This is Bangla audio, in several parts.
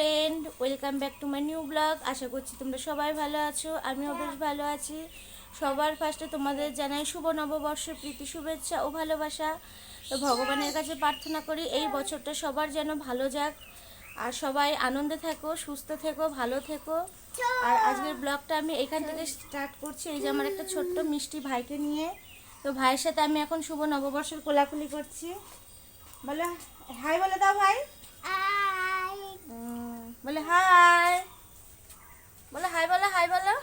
Friend welcome back to my new blog আশা করছি তোমরা সবাই ভালো আছো আমিও বেশ ভালো আছি। সবার ফার্স্টে তোমাদের জানাই শুভ নববর্ষ প্রীতি শুভেচ্ছা ও ভালোবাসা। তো ভগবানের কাছে প্রার্থনা করি এই বছরটা সবার যেন ভালো যাক। আর সবাই আনন্দে থেকো সুস্থ থেকো ভালো থেকো। আর আজকের ব্লগটা আমি এখান থেকে স্টার্ট করছি এই যে আমার একটা ছোট্ট মিষ্টি ভাইকে নিয়ে। তো ভাইয়ের সাথে আমি এখন শুভ নববর্ষের কোলাকুলি করছি। বলো হাই বলে দাও ভাই। বলে, হাই। বলে, হাই বলো হাই বলো।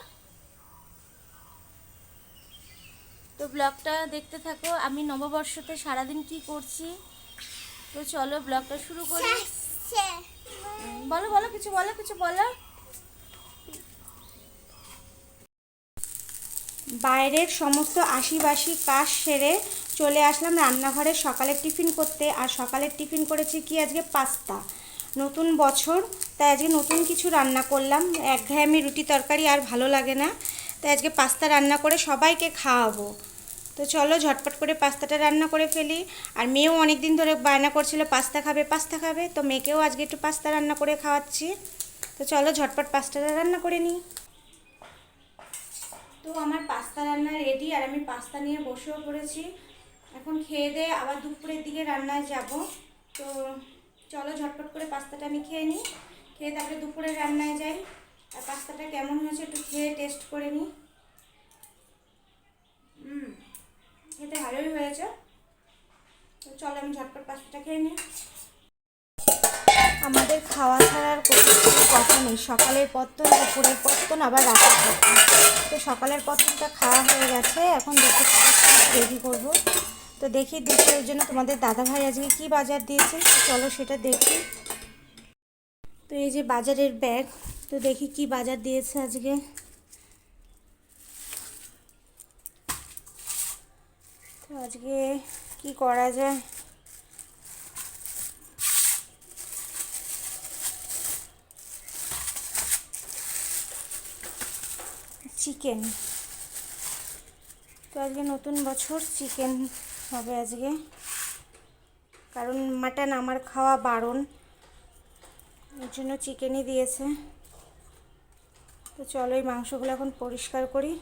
তো ব্লগটা দেখতে থাকো। আমি নববর্ষতে সারাদিন কি করছি? তো চলো ব্লগটা শুরু করি। বলো বলো, কিছু বলো কিছু বলো। বাইরের সমস্ত আশিবাসি কাজ সেরে চলে আসলাম রান্নাঘরে সকালের টিফিন করতে। আর সকালের টিফিন করেছি কি আজকে? পাস্তা। নতুন বছর, তাই আজকে নতুন কিছু রান্না করলাম। একঘেয়েমি রুটি তরকারি আর ভালো লাগে না। তাই আজকে পাস্তা রান্না করে সবাইকে খাওয়াবো। তো চলো ঝটপট করে পাস্তাটা রান্না করে ফেলি। আর মেয়েও অনেক দিন ধরে বায়না করছিল, পাস্তা খাবে পাস্তা খাবে। তো মেয়েকেও আজকে একটু পাস্তা রান্না করে খাওয়াচ্ছি। তো চলো ঝটপট পাস্তাটা রান্না করে নিই। তো আমার পাস্তা রান্না রেডি আর আমি পাস্তা নিয়ে বসেও পড়েছি। এখন খেয়ে দিয়ে আবার দুপুরের দিকে রান্নায় যাব। তো চলো ঝটপট করে পাস্তাটা আমি খেয়ে নিই। খেয়ে তারপরে দুপুরে রান্নায় যাই। আর পাস্তাটা কেমন হয়েছে একটু খেয়ে টেস্ট করে নিই। খেতে ভালোই হয়েছে। তো চলো আমি ঝটপট পাস্তাটা খেয়ে নিই। আমাদের খাওয়া ছাড়ার কোনো কথা নেই। সকালের পত্তন দুপুরের পত্তন আবার রাতের পত্তন তো সকালের পত্তনটা খাওয়া হয়ে গেছে। এখন দুপুর রেডি করব। তো দেখি দুপুরের জন্য তোমাদের দাদাভাই আজকে কি বাজার দিয়েছে, চলো সেটা দেখি। তো এই যে বাজারের ব্যাগ, তো দেখি কি বাজার দিয়েছে আজকে। তো আজকে কি করা যায়? চিকেন তো আজকে নতুন বছর চিকেন হবে আজকে। কারণ মাটন আমার খাওয়া বারণ। এর জন্য চিকেনই দিয়েছে। তো চলো এই মাংসগুলো এখন পরিষ্কার করি।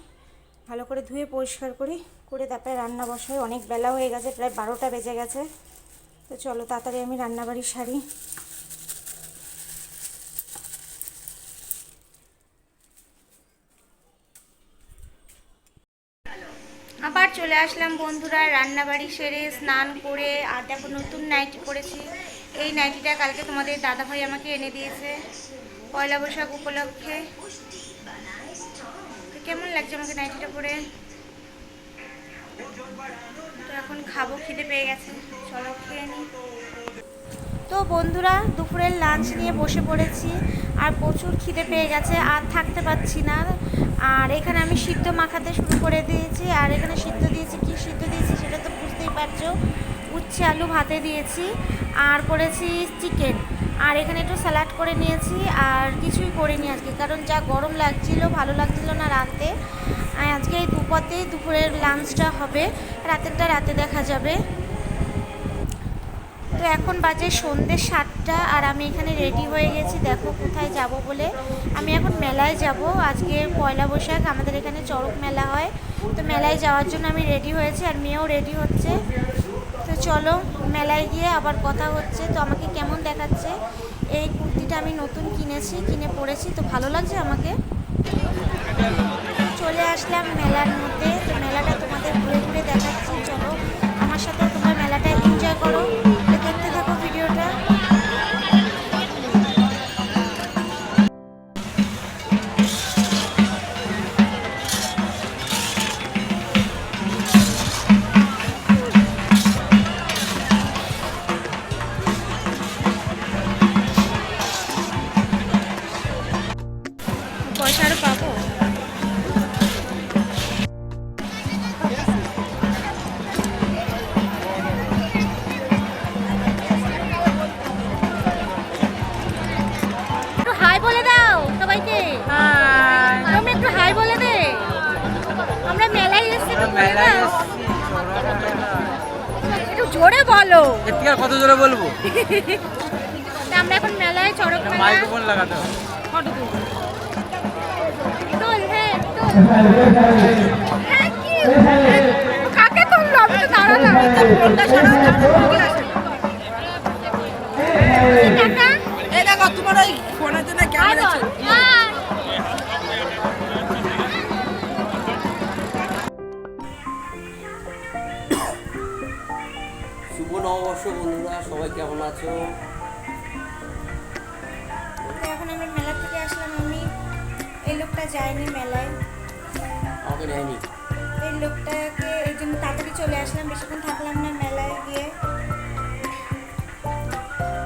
ভালো করে ধুয়ে পরিষ্কার করি। করে তারপরে রান্না বসাই। অনেক বেলা হয়ে গেছে, প্রায় বারোটা বেজে গেছে। তো চলো তাড়াতাড়ি আমি রান্নাবাড়ি সারি। আবার চলে আসলাম বন্ধুরা, রান্নাবাড়ি সেরে স্নান করে, আর দেখো নতুন নাইটি পরেছি এই নাইটিটা কালকে তোমাদের দাদাভাই আমাকে এনে দিয়েছে, পয়লা বৈশাখ উপলক্ষে। কেমন লাগছে আমাকে নাইটিটা পরে তো এখন খাব, খিদে পেয়ে গেছে। চলো খেয়ে নিই তো বন্ধুরা, দুপুরের লাঞ্চ নিয়ে বসে পড়েছি, আর প্রচুর খিদে পেয়ে গেছে, আর থাকতে পারছি না। আর এখানে আমি সিদ্ধ মাখাতে শুরু করে দিয়েছি। আর এখানে সিদ্ধ দিয়েছি, কি সিদ্ধ দিয়েছি সেটা তো বুঝতেই পারছ। উচ্ছে আলু ভাতে দিয়েছি, আর করেছি চিকেন। আর এখানে একটু স্যালাড করে নিয়েছি, আর কিছুই করিনি আজকে, কারণ যা গরম লাগছিল, ভালো লাগছিল না রাতে। আজকে এই দুপতেই দুপুরের লাঞ্চটা হবে, রাতেরটা রাতে দেখা যাবে। তো এখন বাজে সন্ধ্যে সাতটা আর আমি এখানে রেডি হয়ে গেছি। দেখো কোথায় যাব বলে। আমি এখন মেলায় যাব। আজকে পয়লা বৈশাখ, আমাদের এখানে চড়ক মেলা হয়। তো মেলায় যাওয়ার জন্য আমি রেডি হয়েছি আর মেয়েও রেডি হচ্ছে। তো চলো, মেলায় গিয়ে আবার কথা হচ্ছে। তো আমাকে কেমন দেখাচ্ছে? এই কুর্তিটা আমি নতুন কিনেছি, কিনে পরেছি। তো ভালো লাগছে আমাকে? চলে আসলাম মেলার মধ্যে। তো মেলাটা তোমাদের ঘুরে ঘুরে দেখাচ্ছি। চলো, আমার সাথে তোমরা মেলাটা এনজয় করো। জোরে বলো। এর থেকে কত জোরে বলব? আমরা এখন মেলায় চড়ক মেলা মাইক্রোফোন লাগাতে হবে। ফটো তুল তোল হ্যাঁ তোল। হ্যাঁ কি? কাকে তুললো? আমি তো দাঁড়ালাম। ফোনটা সরাও এই দেখো তোমার ওই ফোনের জন্য ক্যামেরা ছিল শুভ নববর্ষ বন্ধুরা সবাই কেমন আছো? এখন আমরা মেলা থেকে আসলাম আমি। এই লোকটা যায়নি মেলায়। আমাকে নেয়নি। এই লোকটাকে এই জন্য তাড়াতাড়ি চলে আসলাম বেশিক্ষণ থাকলাম না মেলায় গিয়ে।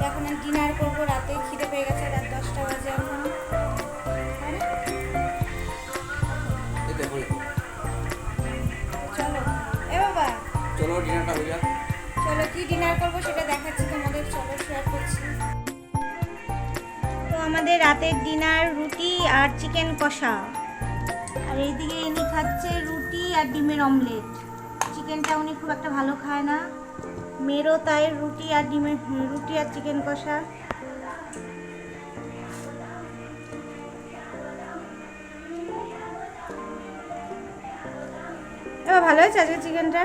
এখন ডিনার করব রাতে খিদে পেয়ে গেছে রাত দশটা বাজে এখন। চলো। এ বাবা। চলো ডিনারটা হয়ে যাক। কি ডিনার করব, সেটা দেখাচ্ছি তোমাদের, চলো শেয়ার করছি। তো আমাদের রাতের ডিনার রুটি আর চিকেন কষা। আর এইদিকে ইনি খাচ্ছে রুটি আর ডিমের অমলেট চিকেনটা উনি খুব একটা ভালো খায় না। মেয়েরও তাই রুটি আর ডিমের, রুটি আর চিকেন কষা। ভালো হয়েছে আজকে চিকেনটা